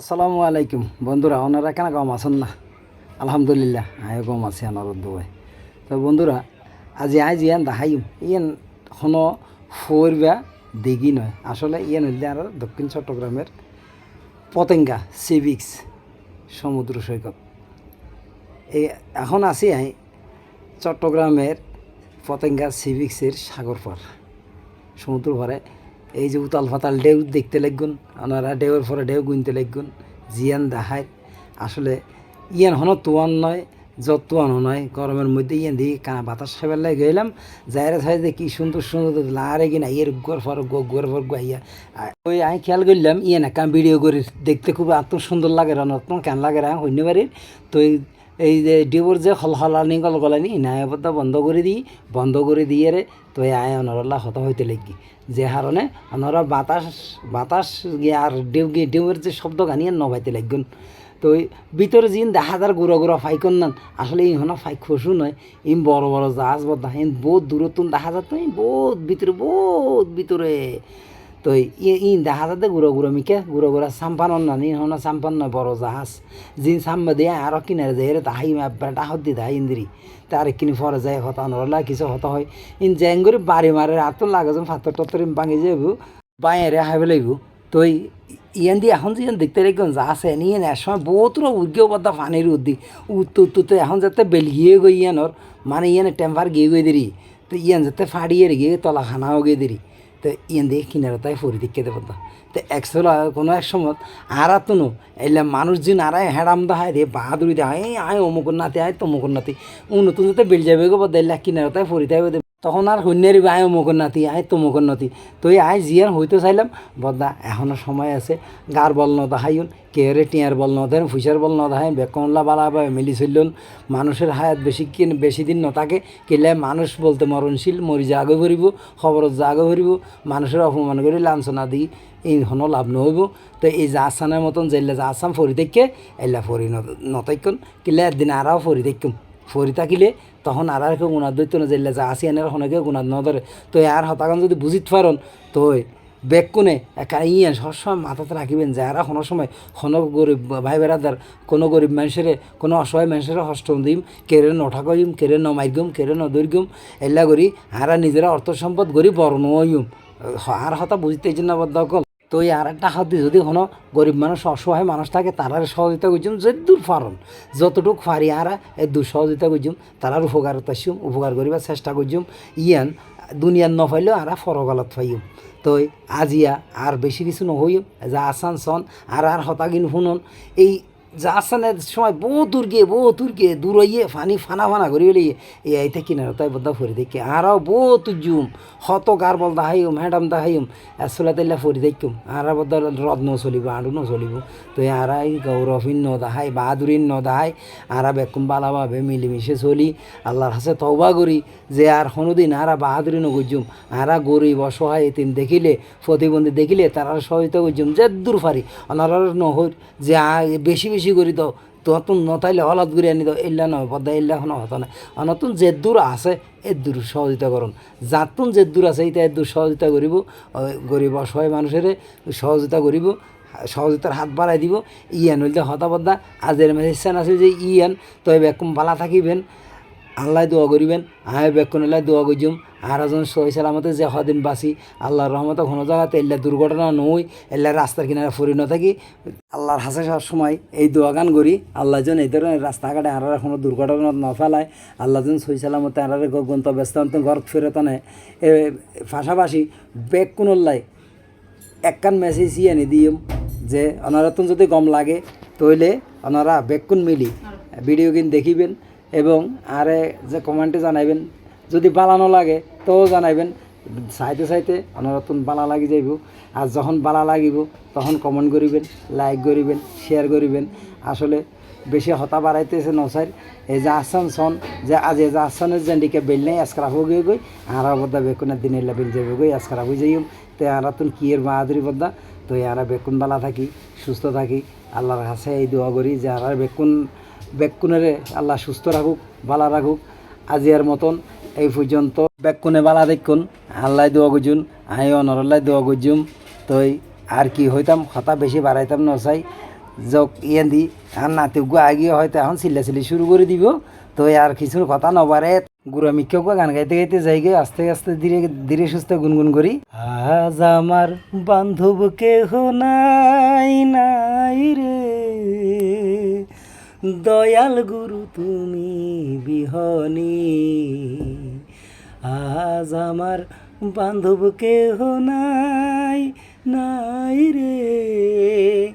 আসসালামু আলাইকুম। বন্ধুরা, ওনারা কেন কম আছেন না? আলহামদুলিল্লাহ আয় কম আছি আনার দুবাই তো বন্ধুরা, আজি আজ ইয়ান দেখাইম ইয়ান হন ফোরবা দিঘি নয়। আসলে ইয়ান হইলে আর দক্ষিণ চট্টগ্রামের পতেঙ্গা সিভিক্স সমুদ্র সৈকত। এই এখন আছি আই চট্টগ্রামের পতেঙ্গা সিভিক্সের সাগর পার সমুদ্র পারে এই যে উতাল ফাতাল ঢেউ দেখতে লাগগুন ওনারা ঢেউয়ের পরে ঢেউ গুনতে লাগগুন, জিয়ান দেখায় আসলে ইয়ান হন তোয়ান নয়, যত তোয়ানো নয়, গরমের মধ্যে ইয়ান দিয়ে কানা বাতাস খাবার লাগে গেলাম যাইরে থাই যে কি সুন্দর সুন্দর লারে কিনা ইয়ের গোর ফর গো গোর ফর গাইয়া ওই আমি খেয়াল করলাম, ইয়ান একটা ভিডিও করে, দেখতে খুব এত সুন্দর লাগে রনত্ন কেন লাগে রা হইনে পারি তো এই যে ডিবর যে হল হলানি গল গলানি নাই বদ্ধ বন্ধ করে দিই, বন্ধ করে দিয়ে রে, তো আয় অনরল্লা হত হইতে লাগি। যে হারণে অনরা বাতাস বাতাস গিয়ে আর ডেউ গিয়ে ডেউয়ের যে শব্দ গানিয়ে নবাইতে লাগগুন। তো ভিতরে যিন দেখা যার গুঁড়ো গুঁড়ো ফাইকন নান আসলে এই হনা ফাইক খসু নয়। ইম বড় বড় জাহাজ ইন বহুত দূরত্ব দেখা যাত বহুত ভিতরে বহুত ভিতরে। তো ই ই দেখা যাতে গুঁড়ো গুঁড়ো মিকে, গুঁড়ো গুঁড়ো সাম্পান না নি হনা নয় বড় জাহাজ। যিন সাম্বা দিয়ে আর কিনারে যায় রে তাহাই বেটা হত দি তাহাই ইন্দিরি তার কিনি ফরে যায়, হতা নরলা কিছু হতা হয়। ইন জ্যাঙ্গুরি বাড়ি মারে আর তো লাগে যেন ফাতর টত্তর ভাঙি যাইব বাইরে হাইবে লাগব। তো ইয়ান দিয়ে এখন যে দেখতে রেখে যা আছে নিয়ে এক সময় বহুত উদ্গেও বদ্ধা পানির উদ্দি উত্তর উত্তর তো এখন যাতে বেলগিয়ে গই ইয়ানোর মানে ইয়ানে টেম্পার গিয়ে গই দেরি তো ইয়ান যাতে ফাড়িয়ে গিয়ে তলা খানাও গিয়ে দেরি তো ইয়ান দিয়ে কিনারে তাই ফরি দিকে দেবো তো একশো কোনো এক সময় আর তো নো এলে মানুষ যিন আর হেডাম দাহায় রে, বাহাদুরি দেখায় এই আয় অমুকুর নাতি, আয় তমুকুর নাতি। নতুন যাতে বেল যাবে গো দেলা কিনারে তাই ফরি তাই তখন আর সৈন্যের আয় অমুকুর নাতি, আয় তমুকুর নাতি। তো এই আয় জিয়ান হইতে চাইলাম, বদা এখনও সময় আছে গার বল নদা দেখাইন কেয়ারে টিয়ার বল ন দেন, ফুসার বল ন দেখাই বেকনলা বালা বা মিলি চললেন মানুষের হায়াত বেশি কিন বেশি দিন নথাকে কেলে মানুষ বলতে মরণশীল, মরি আগে ভরিব খবরত আগে ভরিব মানুষের অপমান করে লাঞ্ছনা দিই এই হনো লাভ নহইব তো এই যা আসানের মতন যা আসাম ফরি দেখে এলা ফরি নতাইকন কিলে একদিন আরাও ফরি দেখুম ফরি থাকিলে তখন আর আর কেউ গুণার দৈত্য না যেলে যা আসি এনের হনে কেউ গুণার নধরে তো আর হতাগান যদি বুঝিত পারন, তো বেগ কোনে একা ইয়ে সবসময় মাথাতে রাখিবেন যে আর কোনো সময় কোনো গরিব ভাই বেড়াদার, কোনো গরিব মানুষের, কোনো অসহায় মানুষের হষ্ট দিম, কেড়ে নঠা করিম, কেড়ে নমাইগম কেড়ে নদরিগম এল্লা করি আর নিজেরা অর্থ সম্পদ গরিব বর্ণ হইম আর হতা বুঝতে জন্য বদ্ধ কল তো এই আর একটা হাত যদি কোনো গরিব মানুষ, অসহায় মানুষ থাকে, তারার সহযোগিতা করছুম যে দূর ফারন যতটুক ফারি আরা এই দূর সহযোগিতা করছুম তারার উপকারতা আসুম উপকার করিবার চেষ্টা করছুম ইয়ান দুনিয়ার নফাইলেও আরা ফরগলত ফাইম তো আজিয়া আর বেশি কিছু নহই যা আসান সন আর আর হতাগিন শুনন। এই যা আসানের সময় বহু দূর গিয়ে বহু দূর গিয়ে, দূর হইয়ে, ফানি, ফানা ফানা করি বেলিয়ে এই আইতে কিনার তাই বদ্ধা ফরি দেখি। আরও বহুত জুম, হত গার বল দাহাইম, ম্যাডাম দাহাইম আসলে তাইলা ফরি দেখিম। আর বদ্ধ রদ ন চলিব আড়ু ন চলিব। তো আর এই গৌরবিন ন দাহাই, বাহাদুরিন ন দাহাই, আর বেকুম বালাভাবে মিলেমিশে চলি। আল্লাহর হাসে তওবা করি, যে আর কোনোদিন আর বাহাদুরি নগুজুম আর গরিব, অসহায়, এতিম দেখিলে, প্রতিবন্ধী দেখিলে তারা সহায়তা করছুম যে দূর ফারি। অনার নহর, যে আ- বেশি বেশি করি তো তখন নতাইলে হলাত করে আনি দাও এল্লা নয় পদ্মা এল্লা কোনো হতো না নতুন যে দূর আছে এর দূর সহযোগিতা করুন। যাতুন যে দূর আছে, এইটা এর দূর সহযোগিতা করিব গরিব অসহায় মানুষের সহযোগিতা করিব, সহযোগিতার হাত বাড়াই দিব। ইয়ান হইলে পদ্মা। আজের মেসেজ আছে যে ইয়ান তো একদম ভালা থাকিবেন। আল্লাহ দোয়া করিবেন আয় বেক্ষণ এলাই দোয়া করছুম আর এজন সহি সালামতে যে হদিন বাসি আল্লাহর রহমতে কোনো জায়গাতে এল্লা দুর্ঘটনা নই এল্লা রাস্তার কিনারে ফুরি ন থাকি। আল্লাহর হাসে সব সময় এই দোয়া গান করি আল্লাহ যেন এই ধরনের রাস্তাঘাটে আর কোনো দুর্ঘটনা ন ফেলায়। আল্লাহ যেন সহি সালামতে আর গন্তব্যস্থান ঘর ফেরত আনে। এ পাশাপাশি বেগ কোনল্লাই একখান মেসেজ আনি দিম যে অনারতন যদি গম লাগে তইলে ওনারা বেকুন মিলি। ভিডিও কিন দেখিবেন। এবং আরে যে কমেন্টে জানাইবেন, যদি বালানো লাগে তো জানাইবেন। চাইতে চাইতে অনারতন বালা লাগি যাইব। আর যখন বালা লাগিব, তখন কমেন্ট করিবেন, লাইক করিবেন, শেয়ার করিবেন। আসলে বেশি হতা বাড়াইতেছে নসার এই যে আসান সন, যে আজ এই যে আসানের জেন্ডিকে বেল নেই আজকারা হয়ে গিয়ে গই। আর বদ্দা বেকুনের দিনের লেবেল যাবে গই আজকারা হয়ে যাইম। তো আর তুন কিয়ের বাহাদুরি বদ্দা তো আর বেকুন বালা থাকি, সুস্থ থাকি। আল্লাহর কাছে এই দোয়া করি যে আর বেকুন বেকুনের আল্লাহ সুস্থ রাখুক বালা রাখুক। আজিয়ার মতন এই পর্যন্ত বেকুনে বালা দেখুন আল্লাহ দোয়া গুজুন আই অনরল্লাই দোয়া গুজুম। তো আর কি হইতাম হতা বেশি বাড়াইতাম নসাই যক ইয়ান দি আর নাতে গু আগিয়ে হয়তো এখন চিল্লা চিল্লি শুরু করে দিব। তো আর কিছু কথা নবারে গুড়া মিক্ষক গান গাইতে গাইতে যাই গে, আস্তে আস্তে ধীরে ধীরে সুস্থ গুনগুন করি। আজ আমার বান্ধব কেহ নাই নাই রে। দয়াল গুরু, তুমি বিহনি। আজ আমার বান্ধব কেহ নাই নাই রে।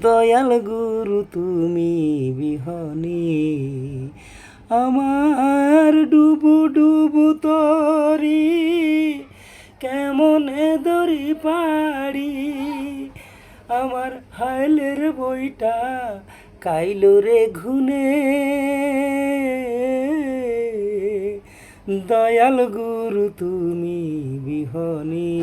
দয়াল গুরু, তুমি বিহনি। আমার ডুবু ডুবু তরি, কেমন দরি পাড়ি। আমার হাইলের বইটা কাইলো রে ঘুনে। দয়াল গুরু, তুমি বিহনি।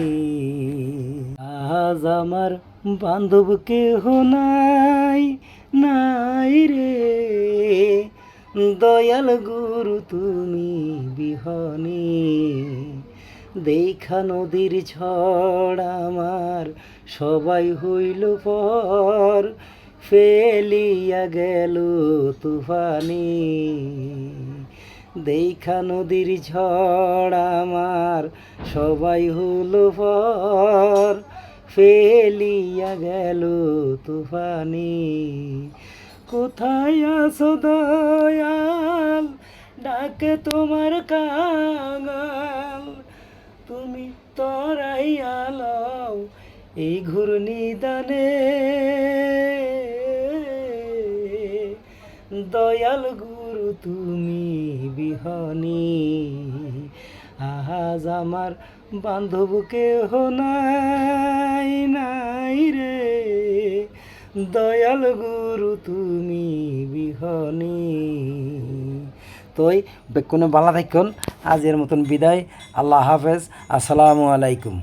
আজ আমার বান্ধব কেহ নাই নাই রে। দয়াল গুরু, তুমি বিহনি। দেখা নদীর ঝড় আমার সবাই হইল পর। ফেলিয়া গেল তুফানি। দেখা নদীর ঝড় আমার, সবাই হলো পর ফেলিয়া গেল তুফানি। কোথায় আছো দয়াল? ডাকে তোমার কাঙাল। তুমি তরাই আলাও এই ঘূর্ণি দানে দয়াল গুরু, তুমি বিহনী। আজ আমার বান্ধব কেহ নাই নাই রে। দয়াল গুরু, তুমি বিহনী। তই বেকুনে বালা থাকুন আজের মতন বিদায়। আল্লাহ হাফেজ। আসসালামু আলাইকুম।